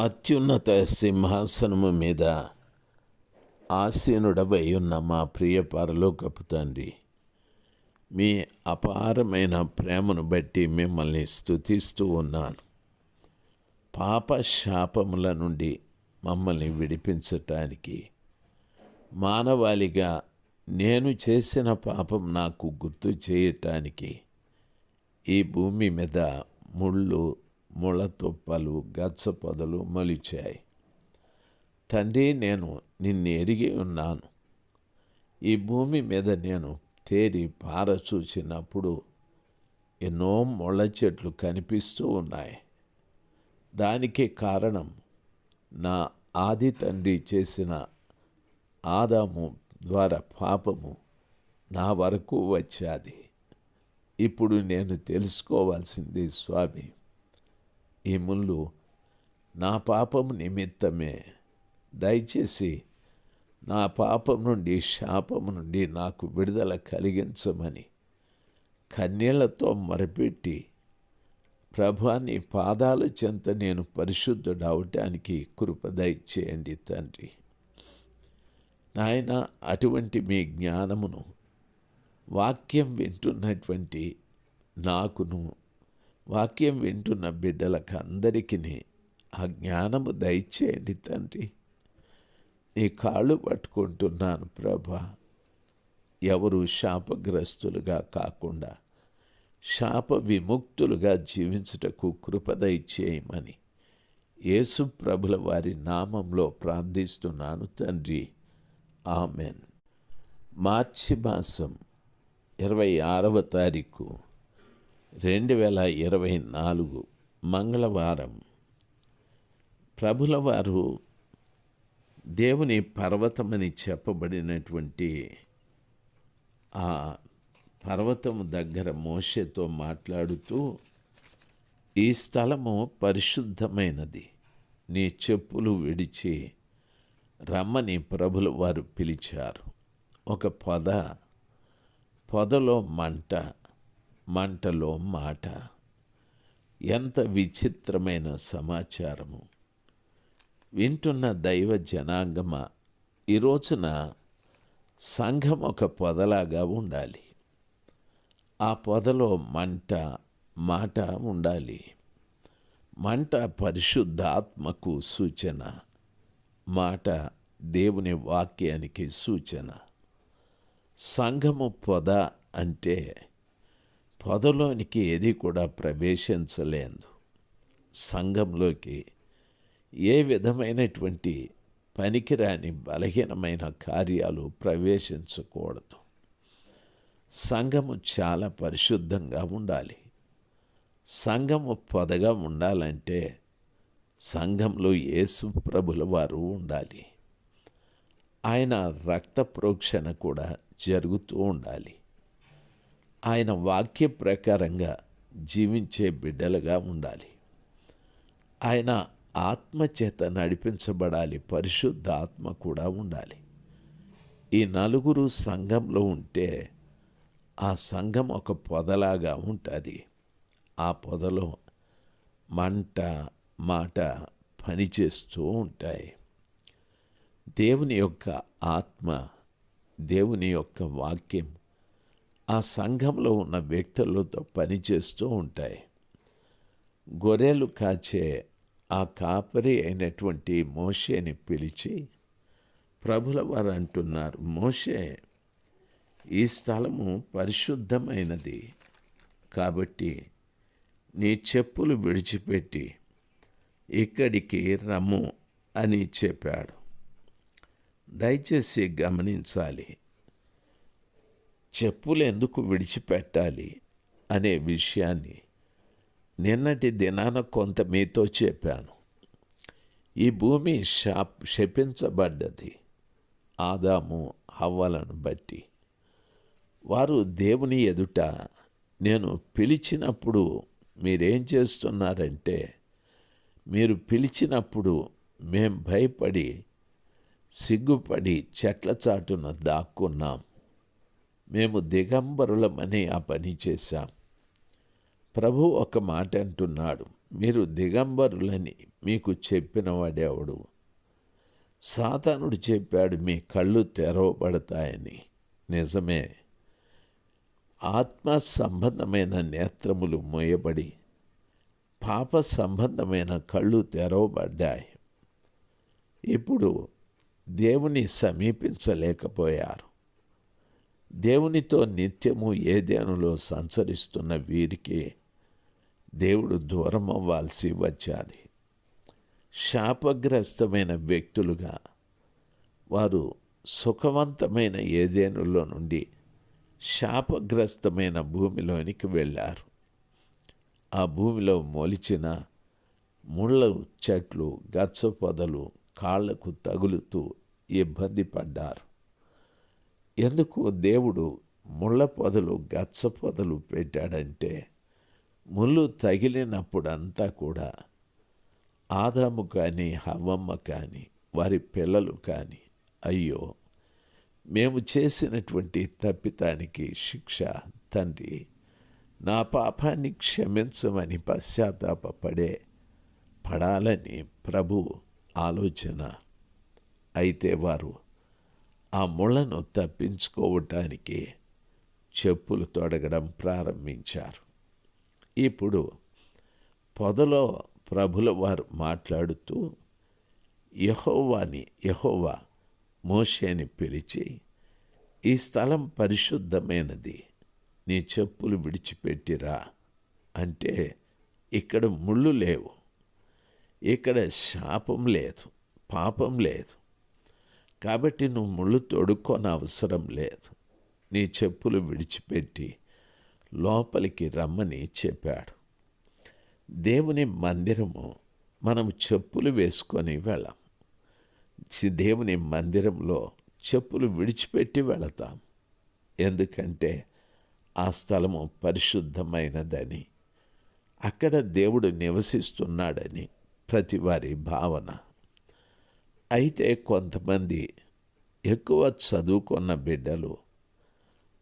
అత్యున్నత సింహాసనము మీద ఆసీనుడవై ఉన్న మా ప్రియ పరలోకపు తండ్రి మీ అపారమైన ప్రేమను బట్టి మిమ్మల్ని స్తుతిస్తూ ఉన్నాను. పాప శాపముల నుండి మమ్మల్ని విడిపించటానికి మానవాళిగా నేను చేసిన పాపం నాకు గుర్తు చేయటానికి ఈ భూమి మీద ముళ్ళు ముళ్ళతుప్పలు గచ్చ పొదలు మొలిచాయి. తండ్రి నేను నిన్ను ఎరిగి ఉన్నాను. ఈ భూమి మీద నేను తేరి పార చూసినప్పుడు ఎన్నో ముళ్ళ చెట్లు కనిపిస్తూ ఉన్నాయి. దానికి కారణం నా ఆది తండ్రి చేసిన ఆదాము ద్వారా పాపము నా వరకు వచ్చాది. ఇప్పుడు నేను తెలుసుకోవాల్సింది స్వామి. ఈ ముళ్ళు నా పాపము నిమిత్తమే. దయచేసి నా పాపం నుండి శాపము నుండి నాకు విడుదల కలిగించమని కన్నీళ్ళతో మరపెట్టి ప్రభా నీ పాదాల చెంత నేను పరిశుద్ధుడవటానికి కృప దయచేయండి తండ్రి. నాయన అటువంటి మీ జ్ఞానమును వాక్యం వింటున్నటువంటి నాకును వాక్యం వింటున్న బిడ్డలకు అందరికీ ఆ జ్ఞానము దయచేయండి తండ్రి. నీ కాళ్ళు పట్టుకుంటున్నాను ప్రభా. ఎవరు శాపగ్రస్తులుగా కాకుండా శాప విముక్తులుగా జీవించుటకు కృపదయ చేయమని యేసు ప్రభుల వారి నామంలో ప్రార్థిస్తున్నాను తండ్రి. ఆమెన్. మార్చి మాసం ఇరవై ఆరవ తారీఖు రెండు వేల ఇరవై నాలుగు మంగళవారం ప్రభుల వారు దేవుని పర్వతమని చెప్పబడినటువంటి ఆ పర్వతం దగ్గర మోషతో మాట్లాడుతూ ఈ స్థలము పరిశుద్ధమైనది. నీ చెప్పులు విడిచి రమ్మని ప్రభుల వారు పిలిచారు. ఒక పొద పొదలో మంట మంటలో మాట. ఎంత విచిత్రమైన సమాచారము. వింటున్న దైవ జనాంగమ ఈ రోజున సంఘం ఒక పొదలాగా ఉండాలి. ఆ పొదలో మంట మాట ఉండాలి. మంట పరిశుద్ధాత్మకు సూచన. మాట దేవుని వాక్యానికి సూచన. సంఘము పొద అంటే పొదలోనికి ఏది కూడా ప్రవేశించలేదు. సంఘంలోకి ఏ విధమైనటువంటి పనికిరాని బలహీనమైన కార్యాలు ప్రవేశించకూడదు. సంఘము చాలా పరిశుద్ధంగా ఉండాలి. సంఘము పొదగా ఉండాలంటే సంఘంలో యేసు ప్రభుల వారు ఉండాలి. ఆయన రక్త ప్రోక్షణ కూడా జరుగుతూ ఉండాలి. ఆయన వాక్య ప్రకారంగా జీవించే బిడ్డలుగా ఉండాలి. ఆయన ఆత్మచేత నడిపించబడాలి. పరిశుద్ధ ఆత్మ కూడా ఉండాలి. ఈ నలుగురు సంఘంలో ఉంటే ఆ సంఘం ఒక పొదలాగా ఉంటుంది. ఆ పొదలో మంట మాట పనిచేస్తూ ఉంటాయి. దేవుని యొక్క ఆత్మ దేవుని యొక్క వాక్యం ఆ సంఘంలో ఉన్న వ్యక్తులతో పనిచేస్తూ ఉంటాయి. గొర్రెలు కాచే ఆ కాపరి అయినటువంటి మోషేని పిలిచి ప్రభుల వారు అంటున్నారు మోషే ఈ స్థలము పరిశుద్ధమైనది. కాబట్టి నీ చెప్పులు విడిచిపెట్టి ఇక్కడికి రమ్ము అని చెప్పాడు. దయచేసి గమనించాలి. చెప్పులు ఎందుకు విడిచిపెట్టాలి అనే విషయాన్ని నిన్నటి దినాన కొంత మీతో చెప్పాను. ఈ భూమి శాప్ శపించబడ్డది. ఆదాము హవ్వలను బట్టి. వారు దేవుని ఎదుట నేను పిలిచినప్పుడు మీరేం చేస్తున్నారంటే మీరు పిలిచినప్పుడు మేం భయపడి సిగ్గుపడి చెట్ల చాటున దాక్కున్నాం. మేము దిగంబరులమని ఆ పని చేశాం. ప్రభు ఒక మాట అంటున్నాడు మీరు దిగంబరులని మీకు చెప్పినవాడేవడు? సాతానుడు చెప్పాడు మీ కళ్ళు తెరవబడతాయని. నిజమే. ఆత్మ సంబంధమైన నేత్రములు మోయబడి పాప సంబంధమైన కళ్ళు తెరవబడ్డాయి. ఇప్పుడు దేవుని సమీపించలేకపోయారు. దేవునితో నిత్యము ఏదేనులో సంచరిస్తున్న వీరికి దేవుడు దూరం అవ్వాల్సి వచ్చాది. శాపగ్రస్తమైన వ్యక్తులుగా వారు సుఖవంతమైన ఏదేనులో నుండి శాపగ్రస్తమైన భూమిలోనికి వెళ్ళారు. ఆ భూమిలో మొలిచిన ముళ్ళ చెట్లు గచ్చ పొదలు కాళ్ళకు తగులుతూ ఇబ్బంది పడ్డారు. ఎందుకు దేవుడు ముళ్ళ పొదలు గచ్చ పొదలు పెట్టాడంటే ముళ్ళు తగిలినప్పుడంతా కూడా ఆదాము కానీ హవ్వమ్మ కానీ వారి పిల్లలు కానీ అయ్యో మేము చేసినటువంటి తప్పితానికి శిక్ష తండ్రి నా పాపాన్ని క్షమించమని పశ్చాత్తాపడే పడాలని ప్రభు ఆలోచన. అయితే వారు ఆ ముళ్ళను తప్పించుకోవటానికి చెప్పులు తొడగడం ప్రారంభించారు. ఇప్పుడు పొదలో ప్రభుల వారు మాట్లాడుతూ యహోవాని యహోవా మోషేని పిలిచి ఈ స్థలం పరిశుద్ధమైనది నీ చెప్పులు విడిచిపెట్టిరా. అంటే ఇక్కడ ముళ్ళు లేవు. ఇక్కడ శాపం లేదు పాపం లేదు. కాబట్టి నువ్వు ముళ్ళు తొడుక్కొని అవసరం లేదు. నీ చెప్పులు విడిచిపెట్టి లోపలికి రమ్మని చెప్పాడు. దేవుని మందిరము మనం చెప్పులు వేసుకొని వెళ్ళాం. దేవుని మందిరంలో చెప్పులు విడిచిపెట్టి వెళతాం. ఎందుకంటే ఆ స్థలము పరిశుద్ధమైనదని అక్కడ దేవుడు నివసిస్తున్నాడని ప్రతి వారి భావన. అయితే కొంతమంది ఎక్కువ చదువుకున్న బిడ్డలు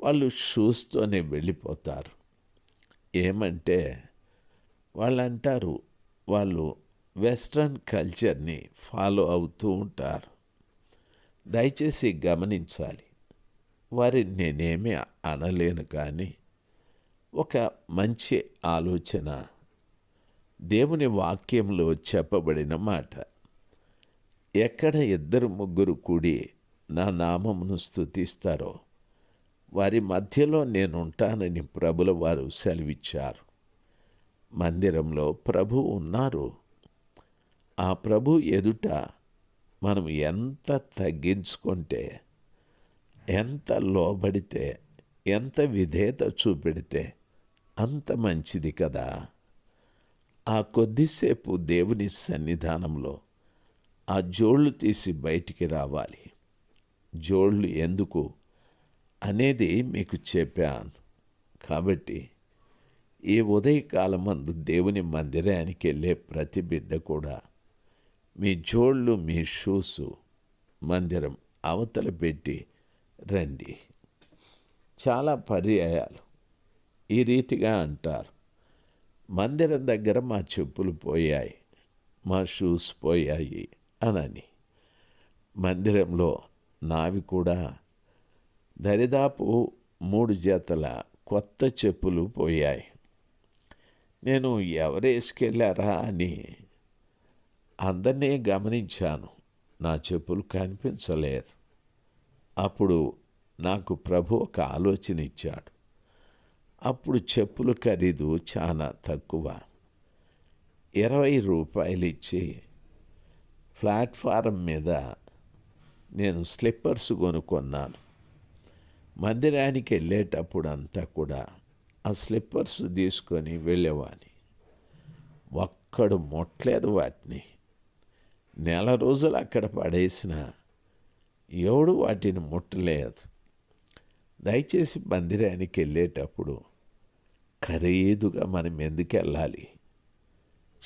వాళ్ళు షూస్తోనే వెళ్ళిపోతారు. ఏమంటే వాళ్ళు అంటారు వాళ్ళు వెస్ట్రన్ కల్చర్ని ఫాలో అవుతూ ఉంటారు. దయచేసి గమనించాలి. వారిని నేనేమీ అనలేను కానీ ఒక మంచి ఆలోచన దేవుని వాక్యంలో చెప్పబడిన మాట ఎక్కడ ఇద్దరు ముగ్గురు కూడి నా నామమును స్థుతిస్తారో వారి మధ్యలో నేనుంటానని ప్రభుల వారు సెలవిచ్చారు. మందిరంలో ప్రభు ఉన్నారు. ఆ ప్రభు ఎదుట మనం ఎంత తగ్గించుకుంటే ఎంత లోబడితే ఎంత విధేయత చూపెడితే అంత మంచిది కదా. ఆ కొద్దిసేపు దేవుని సన్నిధానంలో ఆ జోళ్ళు తీసి బయటికి రావాలి. జోళ్ళు ఎందుకు? అనేది మీకు చెప్పాను. కాబట్టి ఈ ఉదయకాలమందు దేవుని మందిరానికి వెళ్ళే ప్రతి బిడ్డ కూడా మీ జోళ్ళు మీ షూసు మందిరం అవతల పెట్టి రండి. చాలా పర్యాయాలు. ఈ రీతిగా అంటారు. మందిరం దగ్గర మా చెప్పులు పోయాయి మా షూస్ పోయాయి. అనని మందిరంలో నావి కూడా దరిదాపు మూడు జతల కొత్త చెప్పులు పోయాయి. నేను ఎవరేసుకెళ్ళారా అని అందరినీ గమనించాను. నా చెప్పులు కనిపించలేదు. అప్పుడు నాకు ప్రభు ఒక ఆలోచన ఇచ్చాడు. అప్పుడు చెప్పులు ఖరీదు చాలా తక్కువ. ఇరవై రూపాయలు ఇచ్చి ప్లాట్ఫారం మీద నేను స్లిప్పర్స్ కొనుక్కున్నాను. మందిరానికి వెళ్ళేటప్పుడు అంతా కూడా ఆ స్లిప్పర్స్ తీసుకొని వెళ్ళేవాడిని. ఒక్కడు ముట్టలేదు వాటిని. నెల రోజులు అక్కడ పడేసిన ఎవడు వాటిని ముట్టలేదు. దయచేసి మందిరానికి వెళ్ళేటప్పుడు ఖరీదుగా మనం ఎందుకు వెళ్ళాలి?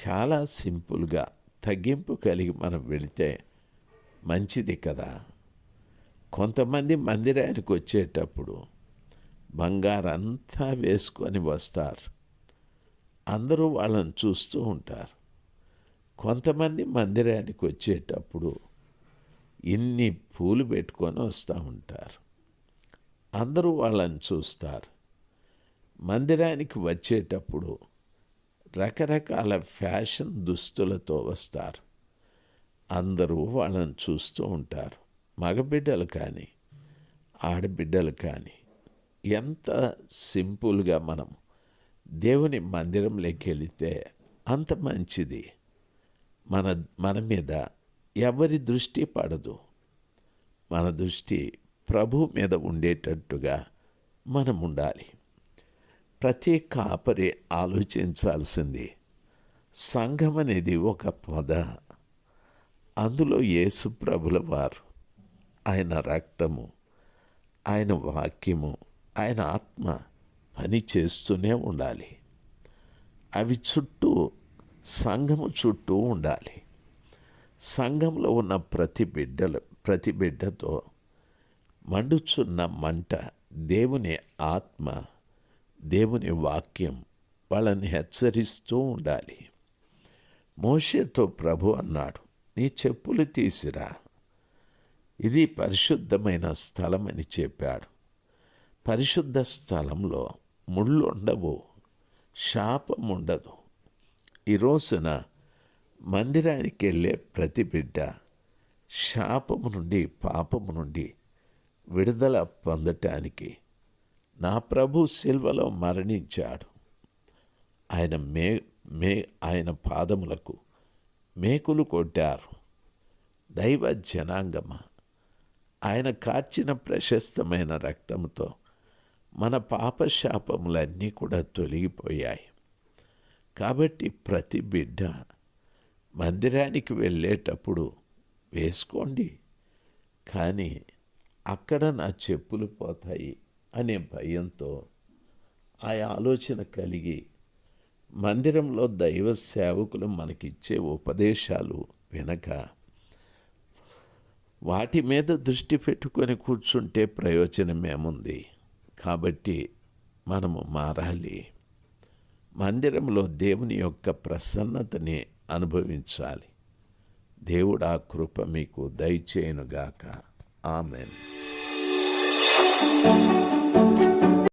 చాలా సింపుల్గా తగ్గింపు కలిగి మనం వెళితే మంచిది కదా. కొంతమంది మందిరానికి వచ్చేటప్పుడు బంగారంతా వేసుకొని వస్తారు. అందరూ వాళ్ళని చూస్తూ ఉంటారు. కొంతమంది మందిరానికి వచ్చేటప్పుడు ఇన్ని పూలు పెట్టుకొని వస్తూ ఉంటారు. అందరూ వాళ్ళని చూస్తారు. మందిరానికి వచ్చేటప్పుడు రకరకాల ఫ్యాషన్ దుస్తులతో వస్తారు. అందరూ వాళ్ళని చూస్తూ ఉంటారు. మగబిడ్డలు కానీ ఆడబిడ్డలు కానీ ఎంత సింపుల్గా మనం దేవుని మందిరంలోకి వెళితే అంత మంచిది. మన మన మీద ఎవరి దృష్టి పడదు. మన దృష్టి ప్రభు మీద ఉండేటట్టుగా మనం ఉండాలి. ప్రతి కాపరి ఆలోచించాల్సింది. సంఘం అనేది ఒక పొద. అందులో యేసు ప్రభుల వారు ఆయన రక్తము ఆయన వాక్యము ఆయన ఆత్మ పని చేస్తూనే ఉండాలి. అవి చుట్టూ సంఘము చుట్టూ ఉండాలి. సంఘంలో ఉన్న ప్రతి బిడ్డలు ప్రతి బిడ్డతో మండుచున్న మంట దేవుని ఆత్మ దేవుని వాక్యం వాళ్ళని హెచ్చరిస్తూ ఉండాలి. మోషేతో ప్రభు అన్నాడు నీ చెప్పులు తీసిరా. ఇది పరిశుద్ధమైన స్థలం అని చెప్పాడు. పరిశుద్ధ స్థలంలో ముళ్ళు ఉండవు శాపం ఉండదు ఈ రోజున మందిరానికి వెళ్ళే ప్రతి బిడ్డ శాపము నుండి పాపము నుండి విడుదల పొందటానికి నా ప్రభు శిల్వలో మరణించాడు. ఆయన మే మే ఆయన పాదములకు మేకులు కొట్టారు. దైవ జనాంగమ? ఆయన కార్చిన ప్రశస్తమైన రక్తంతో మన పాపశాపములన్నీ కూడా తొలగిపోయాయి. కాబట్టి ప్రతి బిడ్డ మందిరానికి వెళ్ళేటప్పుడు వేసుకోండి. కానీ అక్కడ నా చెప్పులు పోతాయి. అనే భయంతో ఆ ఆలోచన కలిగి మందిరంలో దైవ సేవకులు మనకిచ్చే ఉపదేశాలు వినక వాటి మీద దృష్టి పెట్టుకొని కూర్చుంటే ప్రయోజనమేముంది? కాబట్టి మనము మారాలి. మందిరంలో దేవుని యొక్క ప్రసన్నతని అనుభవించాలి. దేవుడు ఆ కృప మీకు దయచేయనుగాక. ఆమెన్.